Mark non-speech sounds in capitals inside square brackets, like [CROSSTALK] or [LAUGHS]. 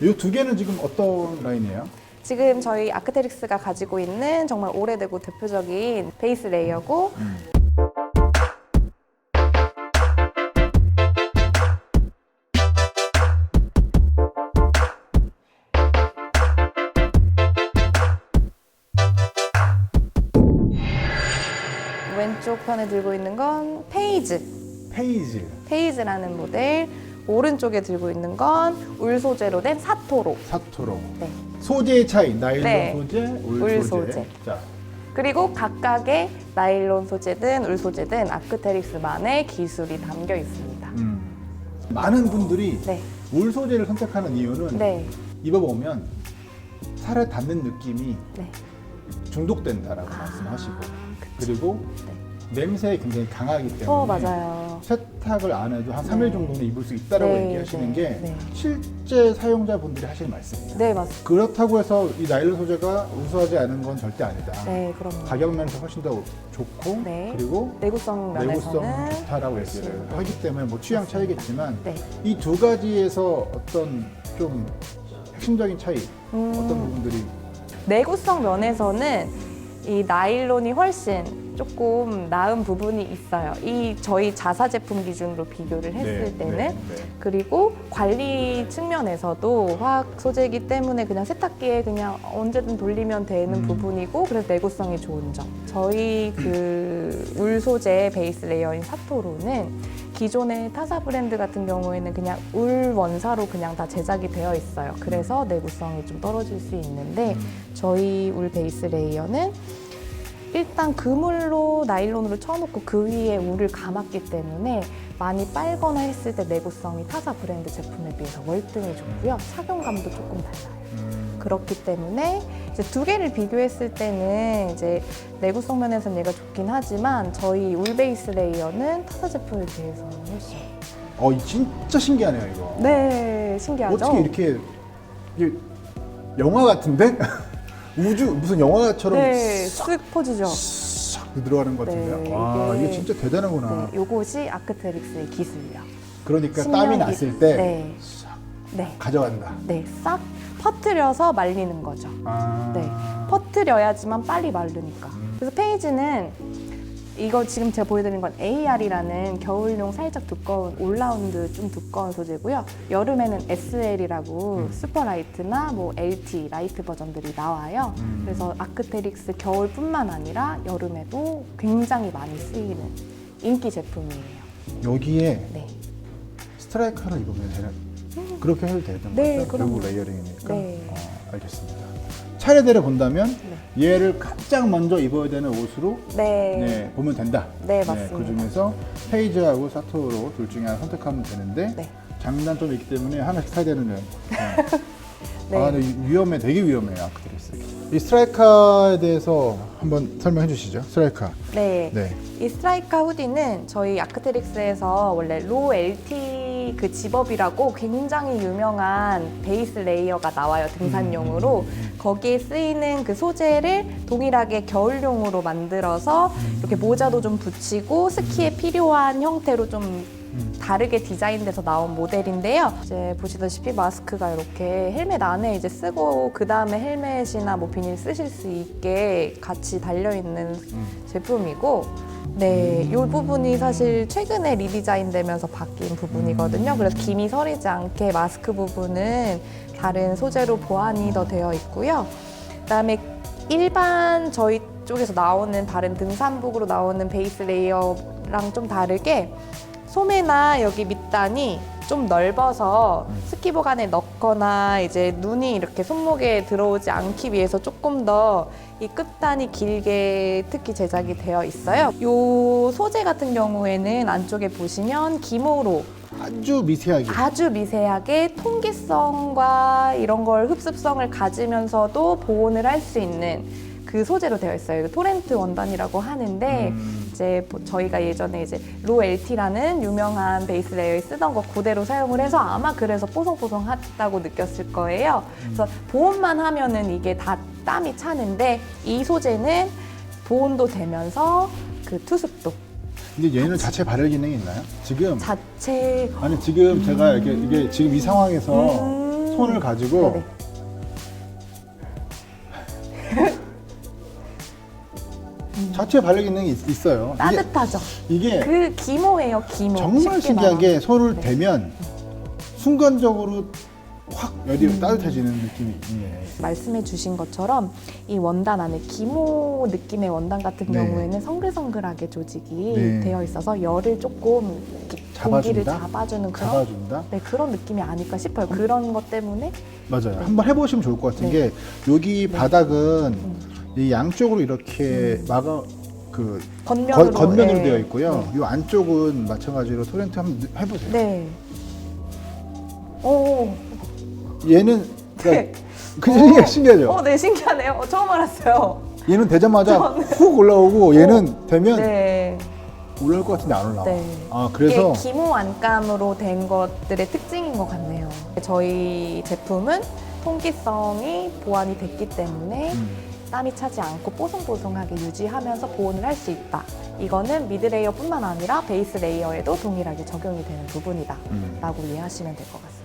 이 두 개는 지금 어떤 라인이에요? 지금 저희 아크테릭스가 가지고 있는 정말 오래되고 대표적인 베이스 레이어고 왼쪽 편에 들고 있는 건 페이즈. 페이지, 페이즈라는 모델 오른쪽에 들고 있는 건 울 소재로 된 사토로 사토로. 네. 소재의 차이, 나일론 네. 소재, 울, 울 소재. 소재. 자, 그리고 각각의 나일론 소재든 울 소재든 아크테릭스만의 기술이 담겨 있습니다. 음. 많은 분들이 네, 울 소재를 선택하는 이유는 네, 입어보면 살에 닿는 느낌이 네. 중독된다라고 아, 말씀하시고. 그리고 냄새에 굉장히 강하기 때문에 어 맞아요. 세탁을 안 해도 한 네. 3일 정도는 입을 수 있다라고 네, 얘기하시는 네, 게 네. 실제 사용자분들이 하시는 말씀이에요. 네 맞습니다. 그렇다고 해서 이 나일론 소재가 우수하지 않은 건 절대 아니다. 네 그럼요. 가격 면에서 훨씬 더 좋고 네. 그리고 내구성 내구성 면에서는 좋다라고 얘기를 하기 때문에 뭐 취향 차이겠지만 네. 이 두 가지에서 어떤 좀 핵심적인 차이 음. 어떤 부분들이 내구성 면에서는 이 나일론이 훨씬 조금 나은 부분이 있어요. 이 저희 자사 제품 기준으로 비교를 했을 네, 때는 네, 네. 그리고 관리 측면에서도 화학 소재이기 때문에 그냥 세탁기에 그냥 언제든 돌리면 되는 음. 부분이고 그래서 내구성이 좋은 점. 저희 그 울 소재 베이스 레이어인 사토로는 기존의 타사 브랜드 같은 경우에는 그냥 울 원사로 그냥 다 제작이 되어 있어요. 그래서 내구성이 좀 떨어질 수 있는데 음. 저희 울 베이스 레이어는 일단 그물로 나일론으로 쳐놓고 그 위에 울을 감았기 때문에 많이 빨거나 했을 때 내구성이 타사 브랜드 제품에 비해서 월등히 좋고요. 착용감도 조금 달라요. 음, 그렇기 때문에 이제 두 개를 비교했을 때는 이제 내구성 면에서는 얘가 좋긴 하지만 저희 울 베이스 레이어는 타사 제품에 비해서는 훨씬 어, 이 진짜 신기하네요 이거. 네 신기하죠? 어떻게 이렇게 이게 영화 같은데 [LAUGHS] 우주 무슨 영화처럼 네, 쓱 퍼지죠. 싹 들어가는 것 같은데요. 네, 와 이게- 이게 진짜 대단하구나. 네, 요것이 아크테릭스의 기술력. 그러니까 땀이 났을 때 네, 싹 네, 가져간다. 네, 싹 퍼뜨려서 말리는 거죠. 아. 네, 퍼뜨려야지만 빨리 마르니까. 음. 그래서 페이지는 이거 지금 제가 보여드린 건 AR이라는 겨울용 살짝 두꺼운 올라운드 좀 두꺼운 소재고요. 여름에는 SL이라고 음. 슈퍼라이트나 뭐 LT 라이트 버전들이 나와요. 음. 그래서 아크테릭스 겨울뿐만 아니라 여름에도 굉장히 많이 쓰이는 인기 제품이에요. 여기에 네. 스트라이커를 입으면 되는 그렇게 해도 되는 네, 거죠? 결국 레이어링이니까. 네. 어, 알겠습니다. 차례대로 본다면 얘를 가장 먼저 입어야 되는 옷으로 네. 네, 보면 된다. 네, 맞습니다. 그 중에서 페이지하고 사토로 둘 중에 하나 선택하면 되는데 네. 장단점이 있기 때문에 하나씩 사야 되는 네. [LAUGHS] 네. 아, 근데 위험해, 되게 위험해요, 아크트리스. 이 스트라이카에 대해서 한번 설명해 주시죠. 스트라이카. 네. 네. 이 스트라이카 후디는 저희 아크테릭스에서 원래 로 LT 그 집업이라고 굉장히 유명한 베이스 레이어가 나와요 등산용으로. 거기에 쓰이는 그 소재를 동일하게 겨울용으로 만들어서 이렇게 모자도 좀 붙이고 스키에 필요한 형태로 좀 다르게 디자인돼서 나온 모델인데요. 이제 보시다시피 마스크가 이렇게 헬멧 안에 이제 쓰고 그 다음에 헬멧이나 뭐 비닐 쓰실 수 있게 같이 달려 있는 제품이고, 네, 이 부분이 사실 최근에 리디자인 되면서 바뀐 부분이거든요. 그래서 김이 서리지 않게 마스크 부분은 다른 소재로 보완이 더 되어 있고요. 그다음에 일반 저희 쪽에서 나오는 다른 등산복으로 나오는 베이스 레이어랑 좀 다르게 소매나 여기 밑단이 좀 넓어서 스키복 안에 넣거나 이제 눈이 이렇게 손목에 들어오지 않기 위해서 조금 더 이 끝단이 길게 특히 제작이 되어 있어요. 요 소재 같은 경우에는 안쪽에 보시면 기모로 아주 미세하게. 아주 미세하게 통기성과 이런 걸 흡습성을 가지면서도 보온을 할 수 있는 그 소재로 되어 있어요. 토렌트 원단이라고 하는데 음. 이제 보- 저희가 예전에 이제 로 LT라는 유명한 베이스 레이어에 쓰던 거 그대로 사용을 해서 아마 그래서 뽀송뽀송하다고 느꼈을 거예요. 그래서 보온만 하면은 이게 다 땀이 차는데 이 소재는 보온도 되면서 그 투습도 근데 얘는 자체 발열 기능이 있나요? 지금 자체 아니 지금 제가 이게, 이게 지금 이 상황에서 음. 손을 가지고 네네. 자체 발열 기능이 있- 있어요. 이게, 따뜻하죠. 이게 그 기모예요, 기모. 정말 쉽게 신기한 게 말하면. 손을 네. 대면 순간적으로 확 열이 음. 따뜻해지는 느낌이 있네. 말씀해 주신 것처럼 이 원단 안에 기모 느낌의 원단 같은 네. 경우에는 성글성글하게 조직이 네. 되어 있어서 열을 조금 이렇게 공기를 잡아준다? 잡아주는 그런 잡아준다? 네, 그런 느낌이 아닐까 싶어요. 그런 것 때문에 맞아요. 한번 해보시면 좋을 것 같은 네. 게 여기 바닥은 음. 이 양쪽으로 이렇게 막아 그 겉면으로, 겉- 겉면으로 네. 되어 있고요. 이 안쪽은 마찬가지로 토렌트 한번 해보세요. 네. 오, 얘는 그러니까 네. 그게 어. 신기하죠. 어, 네, 신기하네요. 어, 처음 알았어요. 얘는 되자마자 훅 올라오고 얘는 되면 네. 올라올 것 같은데 안 올라와. 네. 아 그래서 이게 기모 안감으로 된 것들의 특징인 것 같네요. 저희 제품은 통기성이 보완이 됐기 때문에 음, 땀이 차지 않고 뽀송뽀송하게 유지하면서 보온을 할 수 있다. 이거는 미드 레이어뿐만 아니라 베이스 레이어에도 동일하게 적용이 되는 부분이다. 음. 라고 이해하시면 될 것 같습니다.